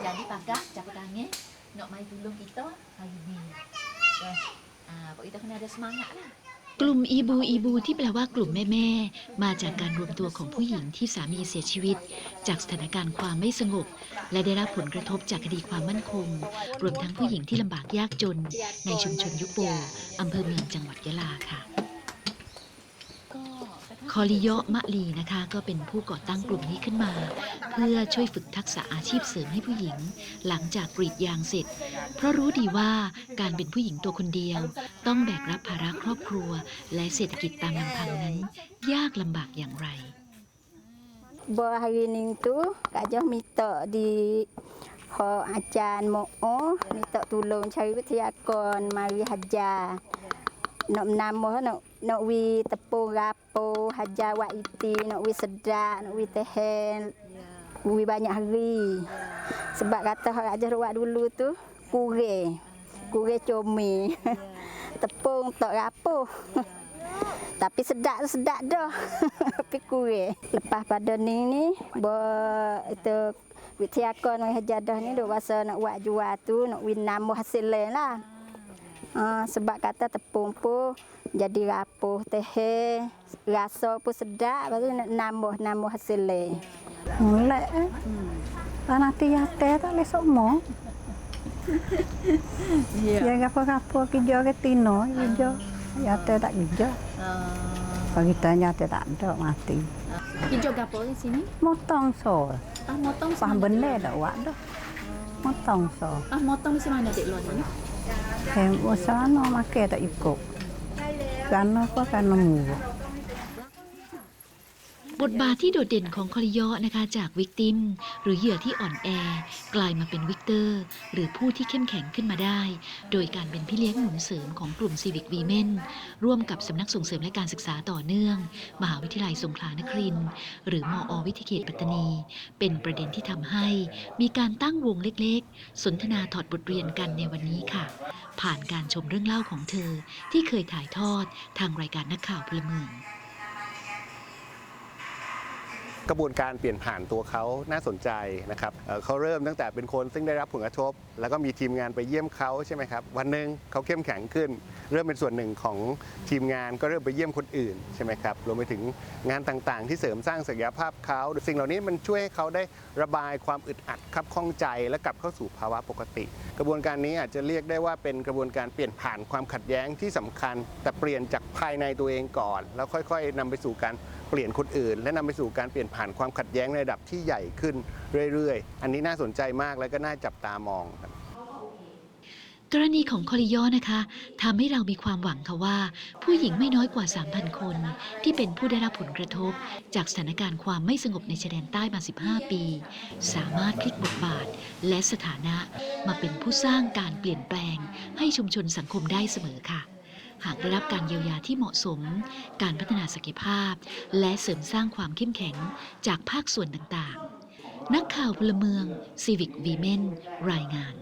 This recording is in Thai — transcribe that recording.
Kak, capek tangan nak mai tolong kita hari ni. Ya. Ah, Pak kita kena ada semangat lah. กลุ่มอีบูอีบูที่แปลว่ากลุ่มแม่ๆมาจากการรวมตัวของผู้หญิงที่สามีเสียชีวิต จากสถานการณ์ความไม่สงบ และได้รับผลกระทบจากคดีความมั่นคง รวมทั้งผู้หญิงที่ลำบากยากจน ในชุมชนยุโปอำเภอเมืองจังหวัดยะลาค่ะ คอริโยะมะลีนะคะก็เป็นผู้ก่อตั้งกลุ่มนี้ขึ้นมา เพื่อช่วยฝึกทักษะอาชีพเสริมให้ผู้หญิง หลังจากกรีดยางเสร็จ เพราะรู้ดีว่าการเป็นผู้หญิงตัวคนเดียว ต้องแบกรับภาระครอบครัว และเศรษฐกิจตามลำพังนั้น ยากลำบากอย่างไร Bah hari ni tu Kak Joh minta di Ho ajar Mo'o Minta tolong cari wilayakon Mari hajar Nak menambah nak Nak wi tepung rapo Hajar wak iti Nak wi sedak Nak wi tehen Wi banyak hari. Sebab kata Kak Joh buat dulu tu Kure. Kure comel. Tepung tak rapuh. Tapi sedap tu sedap dah. Tapi kurang. Lepas pada ni ni, bo itu wilayakon mai hajadah ni duk rasa nak buat jual tu, nak win nambah hasil lain lah. Ha, sebab kata tepung pun jadi rapuh teh rasa pun sedap lepas tu nak nambah nambah hasil lain. Mulai eh. Nanti ya teh tak boleh semua. Ya gapo-gapo kerja ke tino kerja. Ya teh tak kerja. uh, Kalau kita nyata tak ada mati. hijau gapo di sini? Motong so. Ah, motong Pah benar dak buat dah. Motong so. Ah, motong di mana dek Lon ni? เห็นว่านอมาเกะตอีกกร้านนอกก็การนมู บทบาทที่โดดเด่นของคอริยะนะคะจากวิกติม หรือเหยื่อที่อ่อนแอ กลายมาเป็นวิกเตอร์ หรือผู้ที่เข้มแข็งขึ้นมาได้ โดยการเป็นพี่เลี้ยงหนุนเสริมของกลุ่ม Civic Women ร่วมกับสำนักส่งเสริมและการศึกษาต่อเนื่อง มหาวิทยาลัยสงขลานครินหรือมอวิทยเขตปัตตานี เป็นประเด็นที่ทำให้ มีการตั้งวงเล็กๆ สนทนาถอดบทเรียนกันในวันนี้ค่ะ ผ่านการชมเรื่องเล่าของเธอที่เคยถ่ายทอดทางรายการนักข่าวพลเมือง กระบวนการเปลี่ยนผ่านตัวเขาน่าสนใจนะครับเเขาเริ่มตั้งแต่เป็นคนซึ่งได้รับผลกระทบ แล้วก็มีทีมงานไปเยี่ยมเขาใช่ไหมครับวันหนึ่งเขาเข้มแข็งขึ้น เริ่มเป็นส่วนหนึ่งของทีมงานก็เริ่มไปเยี่ยมคนอื่นใช่ไหมครับรวมไปถึงงานต่างๆ ที่เสริมสร้างศักยภาพเขาสิ่งเหล่านี้มันช่วยให้เขาได้ระบายความอึดอัดคับข้องใจ และกลับเข้าสู่ภาวะปกติ กระบวนการนี้อาจจะเรียกได้ว่าเป็นกระบวนการเปลี่ยนผ่านความขัดแย้งที่สำคัญ แต่เปลี่ยนจากภายในตัวเองก่อน แล้วค่อย ๆนำไปสู่การ เปลี่ยนคนอื่น และนำไปสู่การเปลี่ยนผ่านความขัดแย้งในระดับที่ใหญ่ขึ้นเรื่อยๆ อันนี้น่าสนใจมากและก็น่าจับตามองครับกรณีของคอริโยนะคะทำให้เรามีความหวังค่ะว่า ผู้หญิงไม่น้อยกว่า 3,000 คน ที่เป็นผู้ได้รับผลกระทบ จากสถานการณ์ความไม่สงบในชายแดนใต้มา 15 ปี สามารถพลิกบทบาท และสถานะมาเป็นผู้สร้างการเปลี่ยนแปลง ให้ชุมชนสังคมได้เสมอค่ะ หากได้รับการเยียวยาที่เหมาะสม การพัฒนาศักยภาพ และเสริมสร้างความเข้มแข็งจากภาคส่วนต่างๆ นักข่าวพลเมือง Civic Women รายงาน